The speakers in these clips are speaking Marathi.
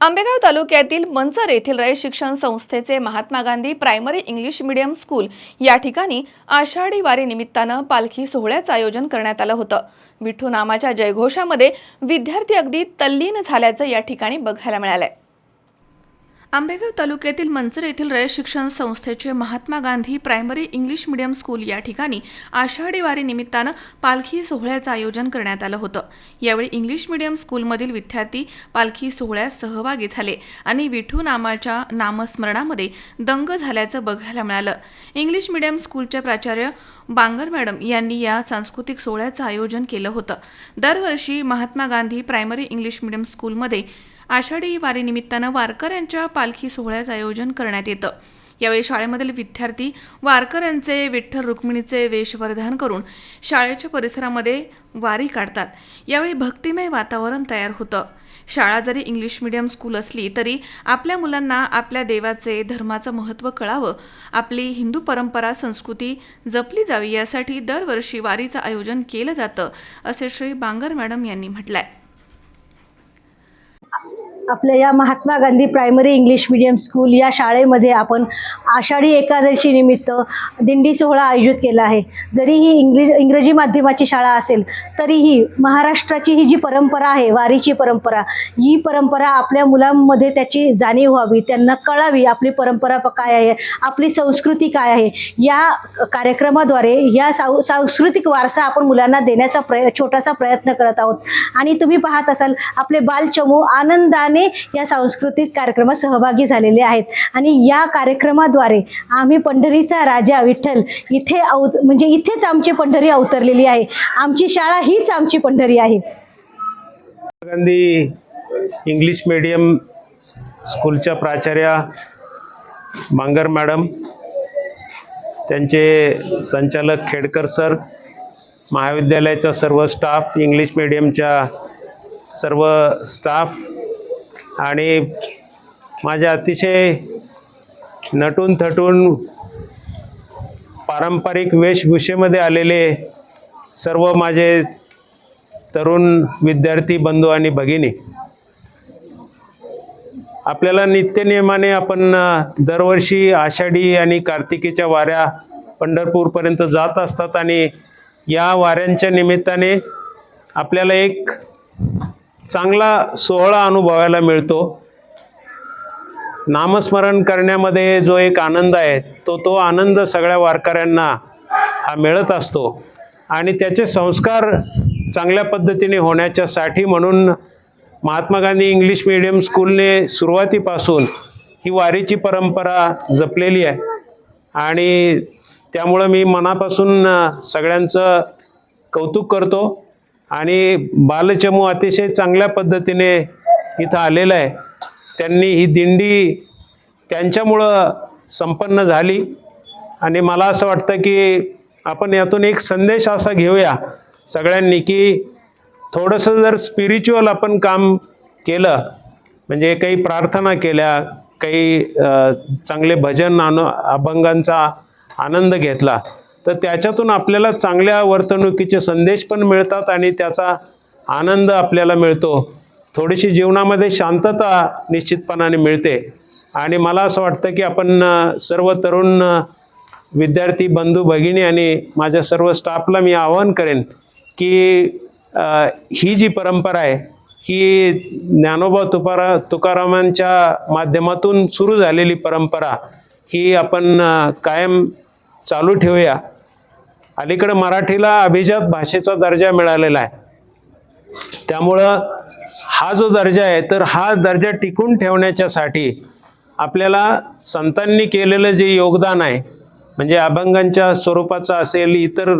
आंबेगाव तालुक्यातील मंचर येथील रय शिक्षण संस्थेचे Mahatma Gandhi primary English medium school या ठिकाणी आषाढी वारी निमित्तानं पालखी सोहळ्याचं आयोजन करण्यात आलं होतं. विठ्ठू नामाच्या जयघोषामध्ये विद्यार्थी अगदी तल्लीन झाल्याचं या ठिकाणी बघायला मिळालंय. आंबेगाव तालुक्यातील मंचर येथील रयत शिक्षण संस्थेचे Mahatma Gandhi primary English medium school या ठिकाणी आषाढी वारी निमित्तानं पालखी सोहळ्याचं आयोजन करण्यात आलं होतं. यावेळी इंग्लिश मीडियम स्कूलमधील विद्यार्थी पालखी सोहळ्यात सहभागी झाले आणि विठू नामाच्या नामस्मरणामध्ये दंग झाल्याचं बघायला मिळालं. इंग्लिश मीडियम स्कूलच्या प्राचार्य बांगर मॅडम यांनी या सांस्कृतिक सोहळ्याचं आयोजन केलं होतं. दरवर्षी Mahatma Gandhi primary English medium स्कूलमध्ये आषाढी वारीनिमित्तानं वारकऱ्यांच्या पालखी सोहळ्याचं आयोजन करण्यात येतं. यावेळी शाळेमधील विद्यार्थी वारकऱ्यांचे विठ्ठल रुक्मिणीचे वेशवर्धन करून शाळेच्या परिसरामध्ये वारी काढतात. यावेळी भक्तिमय वातावरण तयार होतं. शाळा जरी इंग्लिश मिडियम स्कूल असली तरी आपल्या मुलांना आपल्या देवाचे धर्माचं महत्त्व कळावं. आपली हिंदू परंपरा संस्कृती जपली जावी यासाठी दरवर्षी वारीचं आयोजन केलं जातं असे श्री बांगर मॅडम यांनी म्हटलं आहे आपल्या या Mahatma Gandhi primary English medium school या शाळेमध्ये आपण आषाढी एकादशी निमित्त दिंडी सोहळा आयोजित केला आहे. जरी ही इंग्लिश इंग्रजी माध्यमाची शाळा असेल तरीही महाराष्ट्राची ही जी परंपरा आहे वारीची परंपरा ही परंपरा आपल्या मुलांमध्ये त्याची जाणीव व्हावी त्यांना कळावी आपली परंपरा काय आहे आपली संस्कृती काय आहे. या कार्यक्रमाद्वारे या साव सांस्कृतिक वारसा आपण मुलांना देण्याचा प्रय छोटासा प्रयत्न करत आहोत. आणि तुम्ही पाहत असाल आपले बालचमू आनंदाने या सांस्कृतिक कार्यक्रमात सहभागी झालेले आहेत. आणि या कार्यक्रमाद्वारे आम्ही पंढरीचा राजा विठ्ठल इथे अवत म्हणजे इथेच आमची पंढरी अवतरलेली आहे. आमची शाळा हीच आमची पंढरी आहे. गांधी इंग्लिश मीडियम स्कूलच्या प्राचार्या मांगर मॅडम त्यांचे संचालक खेडकर सर महाविद्यालयाचा सर्व स्टाफ इंग्लिश मीडियमच्या सर्व स्टाफ आणि माझ्या अतिशय नटून थटून पारंपरिक वेशभूषेमध्ये आलेले सर्व माझे तरुण विद्यार्थी बंधू आणि भगिनी आपल्याला नित्यनियमाने आपण दरवर्षी आषाढी आणि कार्तिकीच्या वाऱ्या पंढरपूरपर्यंत जात असतात आणि या वाऱ्यांच्या निमित्ताने आपल्याला एक चांगला सोहळा अनुभवायला मिळतो. नामस्मरण करण्यामध्ये जो एक आनंद आहे तो तो आनंद सगळ्या वारकऱ्यांना हा मिळत असतो. आणि त्याचे संस्कार चांगल्या पद्धतीने होण्याच्यासाठी म्हणून महात्मा गांधी इंग्लिश मीडियम स्कूलने सुरुवातीपासून ही वारीची परंपरा जपलेली आहे. आणि त्यामुळं मी मनापासून सगळ्यांचं कौतुक करतो. आणि बालचमू अतिशय चांगल्या पद्धतीने इथं आलेलं आहे. त्यांनी ही दिंडी त्यांच्यामुळं संपन्न झाली. आणि मला असं वाटतं की आपण यातून एक संदेश असा घेऊया सगळ्यांनी की थोडंसं जर स्पिरिच्युअल आपण काम केलं म्हणजे काही प्रार्थना केल्या काही चांगले भजन अनु अभंगांचा आनंद घेतला तर त्याच्यातून आपल्याला चांगल्या वर्तणुकीचे संदेश पण मिळतात आणि त्याचा आनंद आपल्याला मिळतो. थोडीशी जीवनामध्ये शांतता निश्चितपणाने मिळते. आणि मला असं वाटतं की आपण सर्व तरुण विद्यार्थी बंधू भगिनी आणि माझ्या सर्व स्टाफला मी आवाहन करेन की ही जी परंपरा आहे ही ज्ञानोबा तुकारा तुकारामांच्या माध्यमातून सुरू झालेली परंपरा ही आपण कायम चालू ठेवूया. अलीकडं मराठीला अभिजात भाषेचा दर्जा मिळालेला आहे. त्यामुळं हा जो दर्जा आहे तर हा दर्जा टिकून ठेवण्याच्यासाठी आपल्याला संतांनी केलेलं जे योगदान आहे म्हणजे अभंगांच्या स्वरूपाचं असेल इतर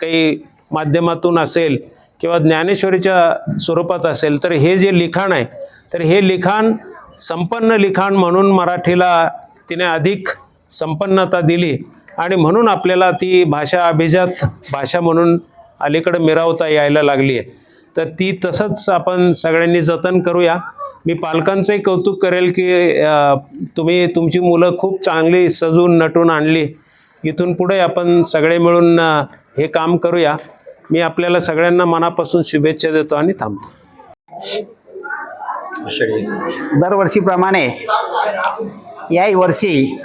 काही माध्यमातून असेल किंवा ज्ञानेश्वरीच्या स्वरूपात असेल तर हे जे लिखाण आहे तर हे लिखाण संपन्न लिखाण म्हणून मराठीला तिने अधिक संपन्नता दिली. आणि म्हणून आपल्याला ती भाषा अभिजात भाषा म्हणून अलीकडं मिरावता यायला लागली आहे. तर ती तसंच आपण सगळ्यांनी जतन करूया. मी पालकांचंही कौतुक करेल की तुम्ही तुमची मुलं खूप चांगली सजून नटून आणली. इथून पुढे आपण सगळे मिळून हे काम करूया. मी आपल्याला सगळ्यांना मनापासून शुभेच्छा देतो आणि थांबतो. दरवर्षीप्रमाणे याही वर्षी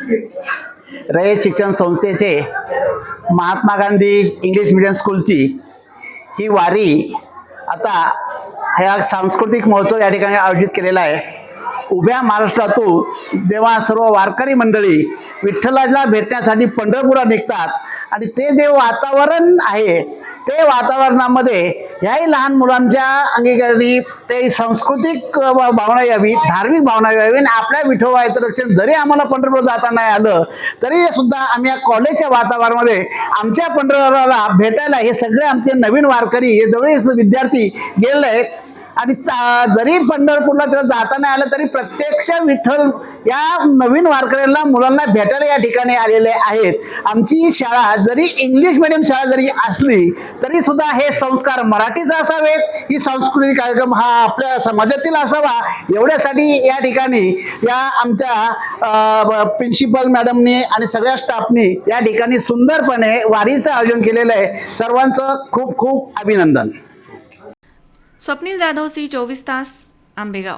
रयत शिक्षण संस्थेचे महात्मा गांधी इंग्लिश मिडियम स्कूलची ही वारी आता ह्या सांस्कृतिक महोत्सव या ठिकाणी आयोजित केलेला आहे. उभ्या महाराष्ट्रातून जेव्हा सर्व वारकरी मंडळी विठ्ठलाला भेटण्यासाठी पंढरपुरात निघतात आणि ते जे वातावरण आहे ते वातावरणामध्ये ह्याही लहान मुलांच्या अंगीकारी ते सांस्कृतिक भावना यावी धार्मिक भावना यावी आणि आपल्या विठोबाचं रक्षण जरी आम्हाला पंढरपूर जाता नाही आलं तरी सुद्धा आम्ही या कॉलेजच्या वातावरणामध्ये आमच्या पंढरपुराला भेटायला हे सगळे आमचे नवीन वारकरी हे जवळ विद्यार्थी गेले आहेत. आणि चा- जरी पंढरपूरला त्याला जाता नाही आलं तरी प्रत्यक्ष विठ्ठल या नवीन वारकऱ्यांना मुलांना भेटायला या ठिकाणी आलेले आहेत. आमची शाळा जरी इंग्लिश मिडियम शाळा जरी असली तरी सुद्धा हे संस्कार मराठीच असावेत. ही सांस्कृतिक कार्यक्रम हा आपल्या समाजातील असावा. एवढ्यासाठी या ठिकाणी या आमच्या प्रिन्सिपल मॅडमनी आणि सगळ्या स्टाफनी या ठिकाणी सुंदरपणे वारीचं आयोजन केलेलं आहे. सर्वांचं खूप खूप अभिनंदन. स्वप्नील जाधव सी चोवीस तास आंबेगाव.